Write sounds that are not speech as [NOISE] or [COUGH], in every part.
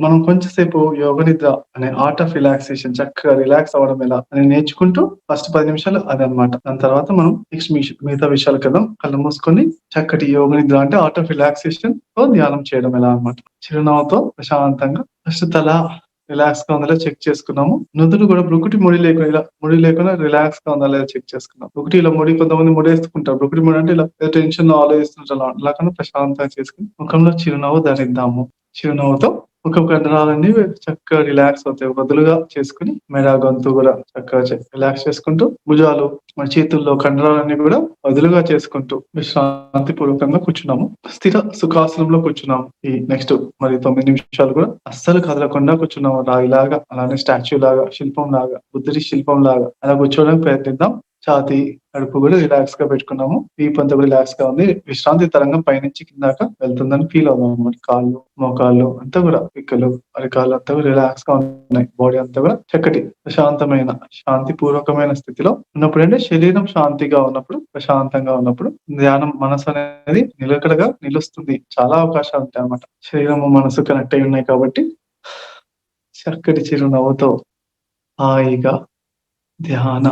మనం కొంచెం సేపు యోగ నిద్ర అనే ఆర్ట్ ఆఫ్ రిలాక్సేషన్ చక్కగా రిలాక్స్ అవ్వడం ఎలా అని నేర్చుకుంటూ ఫస్ట్ పది నిమిషాలు అదనమాట దాని తర్వాత మనం నెక్స్ట్ మిగతా విషయాలు కదా కళ్ళు మూసుకొని చక్కటి యోగ నిద్ర అంటే ఆర్ట్ ఆఫ్ రిలాక్సేషన్తో ధ్యానం చేయడం ఎలా అనమాట చిరునవ్వుతో ప్రశాంతంగా ఫస్ట్ తల రిలాక్స్గా ఉందా చెక్ చేసుకున్నాము. నుదురు కూడా బ్రుకుటి ముడి లేకుండా ఇలా ముడి లేకుండా రిలాక్స్గా ఉందా లేదా చెక్ చేసుకున్నాం బ్రుకుటి ఇలా ముడి కొంతమంది ముడేసుకుంటారు. బ్రుకుటి ముడి అంటే ఇలా టెన్షన్ ఆలోచిస్తుంటారు. అలా అలా కన్నా ప్రశాంతంగా చేసుకుని ముఖంలో చిరునవ్వు ధరిద్దాము. చిరునవ్వుతో ముఖం కండరాలన్నీ చక్కగా రిలాక్స్ అవుతాయి. వదులుగా చేసుకుని మెడ గొంతు కూడా చక్కగా రిలాక్స్ చేసుకుంటూ భుజాలు మన చేతుల్లో కండరాలన్నీ కూడా వదులుగా చేసుకుంటూ విశ్రాంతి పూర్వకంగా కూర్చున్నాము. స్థిర సుఖాసనంలో కూర్చున్నాము. ఈ నెక్స్ట్ మరి తొమ్మిది నిమిషాలు కూడా అస్సలు కదలకుండా కూర్చున్నాము. రాయిలాగా అలానే స్టాచ్యూ లాగా శిల్పం లాగా బుద్ధుడి శిల్పం లాగా అలా కూర్చోవడానికి ప్రయత్నిద్దాం. ఛాతి కడుపు కూడా రిలాక్స్గా పెట్టుకున్నాము. వీపు అంతా కూడా రిలాక్స్గా ఉంది. విశ్రాంతి తరంగం పైనుంచి కిందాక వెళ్తుందని ఫీల్ అవుతాం అనమాట కాళ్ళు మోకాళ్ళు అంతా కూడా పిక్కలు అరికాళ్ళు అంతా కూడా రిలాక్స్గా ఉన్నాయి. బాడీ అంతా కూడా చక్కటి ప్రశాంతమైన శాంతి పూర్వకమైన స్థితిలో ఉన్నప్పుడు అంటే శరీరం శాంతిగా ఉన్నప్పుడు ప్రశాంతంగా ఉన్నప్పుడు ధ్యానం మనసు అనేది నిలకడగా నిలుస్తుంది. చాలా అవకాశాలు ఉంటాయి అనమాట శరీరం మనసు కనెక్ట్ అయి ఉన్నాయి కాబట్టి చక్కటి చిరునవ్వుతో హాయిగా ధ్యాన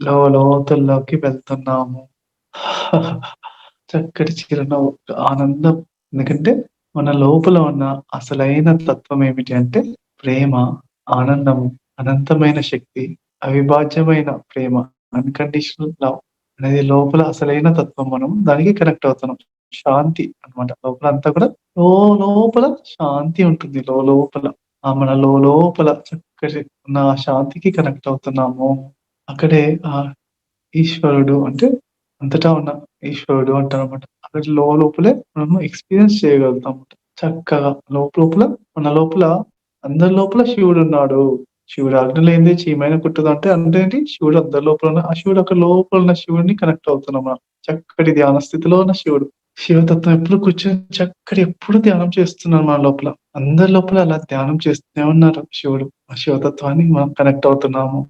లోతుల్లోకి వెళ్తున్నాము. [LAUGHS] చక్కటి చిరునవ్వు ఆనందం. ఎందుకంటే మన లోపల ఉన్న అసలైన తత్వం ఏమిటి అంటే ప్రేమ ఆనందము అనంతమైన శక్తి అవిభాజ్యమైన ప్రేమ అన్కండిషనల్ లవ్ అనేది లోపల అసలైన తత్వం మనం దానికి కనెక్ట్ అవుతున్నాం. శాంతి అనమాట లోపల అంతా కూడా లో లోపల శాంతి ఉంటుంది. లో లోపల ఆ మన లో లోపల చక్కటి ఉన్న శాంతికి కనెక్ట్ అవుతున్నాము. అక్కడే ఆ ఈశ్వరుడు అంటే అంతటా ఉన్న ఈశ్వరుడు అంటారు అనమాట అక్కడ లోపలే మనం ఎక్స్పీరియన్స్ చేయగలుగుతాం చక్కగా లోపల మన లోపల అందరి లోపల శివుడు ఉన్నాడు. శివుడు అగ్నిలో ఏంది చీమైన కుట్టదు అంటే అంటే శివుడు అందరి లోపల ఉన్న ఆ శివుడు అక్కడ లోపల ఉన్న శివుడిని కనెక్ట్ అవుతున్నాం చక్కటి ధ్యాన స్థితిలో ఉన్న శివుడు. శివతత్వం ఎప్పుడు కూర్చొని చక్కటి ఎప్పుడు ధ్యానం చేస్తున్నారు మన లోపల. అందరి లోపల అలా ధ్యానం చేస్తూనే ఉన్నారు శివుడు. ఆ శివతత్వాన్ని మనం కనెక్ట్ అవుతున్నాము.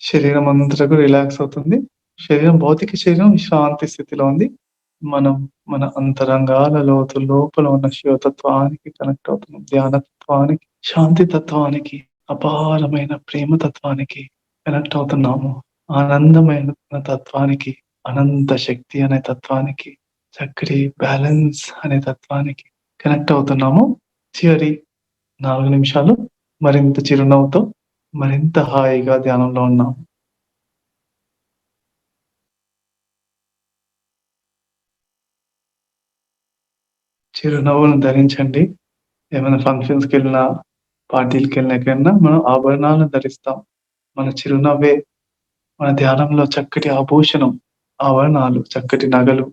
శరీరం అంతటకు రిలాక్స్ అవుతుంది. శరీరం భౌతిక శరీరం శాంతి స్థితిలో ఉంది. మనం మన అంతరంగాల లోతు లోపల ఉన్న శివతత్వానికి కనెక్ట్ అవుతున్నాం. ధ్యానతత్వానికి శాంతి తత్వానికి అపారమైన ప్రేమ తత్వానికి కనెక్ట్ అవుతున్నాము. ఆనందమైన తత్వానికి అనంత శక్తి అనే తత్వానికి చక్కటి బ్యాలెన్స్ అనే తత్వానికి కనెక్ట్ అవుతున్నాము. చివరి నాలుగు నిమిషాలు మరింత చిరునవ్వుతో మరింత హాయిగా ధ్యానంలో ఉన్నాం. చిరునవ్వును ధరించండి. ఏమైనా ఫంక్షన్స్కి వెళ్ళినా పార్టీలకి వెళ్ళినా ఎక్కడైనా మనం ఆభరణాలను ధరిస్తాం. మన చిరునవ్వే మన ధ్యానంలో చక్కటి ఆభూషణం ఆభరణాలు చక్కటి నగలు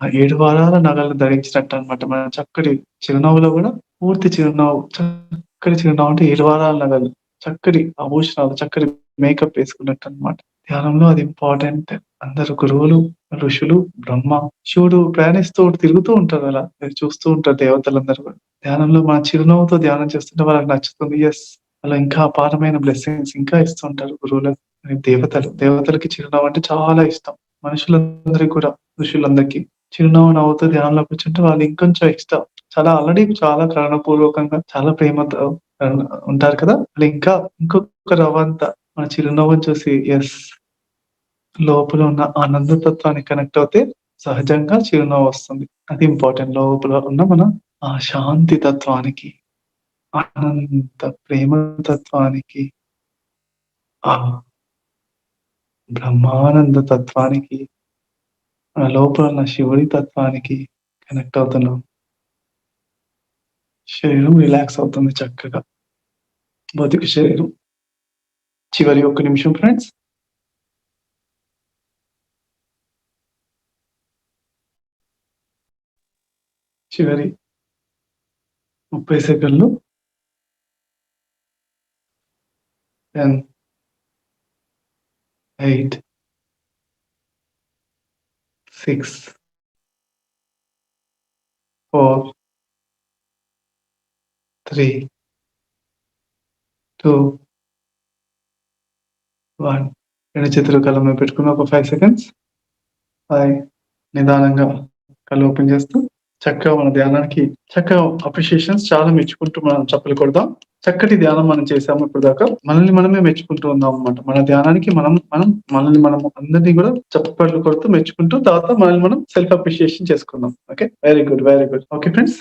ఆ ఏడు వారాల నగలను ధరించినట్టు అనమాట మన చక్కటి చిరునవ్వులో కూడా పూర్తి చిరునవ్వు చక్కటి చిరునవ్వు అంటే ఏడు వారాల నగలు. చక్కటి ఆభూషణాలు చక్కటి మేకప్ వేసుకున్నట్టు అనమాట ధ్యానంలో అది ఇంపార్టెంట్ అందరు గురువులు ఋషులు బ్రహ్మ శివుడు ప్రయాణిస్తూ తిరుగుతూ ఉంటారు అలా. చూస్తూ ఉంటారు దేవతలందరూ కూడా. ధ్యానంలో మన చిరునవ్వుతో ధ్యానం చేస్తుంటే వాళ్ళకి నచ్చుతుంది. ఎస్ అలా ఇంకా అపారమైన బ్లెస్సింగ్స్ ఇంకా ఇస్తుంటారు గురువులకు దేవతలు. దేవతలకి చిరునవ్వు అంటే చాలా ఇష్టం. మనుషులందరికీ కూడా ఋషులందరికీ చిరునవ్వు నవ్వుతూ ధ్యానంలో కూర్చుంటే వాళ్ళు ఇంకొంచెం ఇష్టం. చాలా ఆల్రెడీ చాలా కరుణపూర్వకంగా చాలా ప్రేమతో ఉంటారు కదా? వాళ్ళు ఇంకా ఇంకొక రవంత మన చిరునవ్వును చూసి ఎస్ లోపల ఉన్న ఆనందతత్వానికి కనెక్ట్ అవుతే సహజంగా చిరునవ్వు వస్తుంది. అది ఇంపార్టెంట్ లోపల ఉన్న మన ఆ శాంతి తత్వానికి అనంత ప్రేమ తత్వానికి ఆ బ్రహ్మానంద తత్వానికి లోపల ఉన్న శివుడి తత్వానికి కనెక్ట్ అవుతున్నాం. శరీరం రిలాక్స్ అవుతుంది చక్కగా. భౌతిక శరీరం. చివరి ఒక్క నిమిషం ఫ్రెండ్స్ చివరి ముప్పై సెకండ్లు. Ten eight six four three two one. రెండు చేతులు కళ్ళ మీద పెట్టుకుని ఒక ఫైవ్ సెకండ్స్ ఫైవ్ నిదానంగా కళ్ళు ఓపెన్ చేస్తూ చక్కగా మన ధ్యానానికి చక్కగా అప్రిషియేషన్స్ చాలా మెచ్చుకుంటూ మనం చప్పలు కొడదాం. చక్కటి ధ్యానం మనం చేసాము ఇప్పుడు దాకా మనల్ని మనమే మెచ్చుకుంటూ ఉందాం అనమాట మన ధ్యానానికి మనం మనం మనల్ని మనం అందరినీ కూడా చప్పట్లు కొడుతూ మెచ్చుకుంటూ తర్వాత మనల్ని మనం సెల్ఫ్ అప్రిషియేషన్ చేసుకుందాం. Okay very good very good okay friends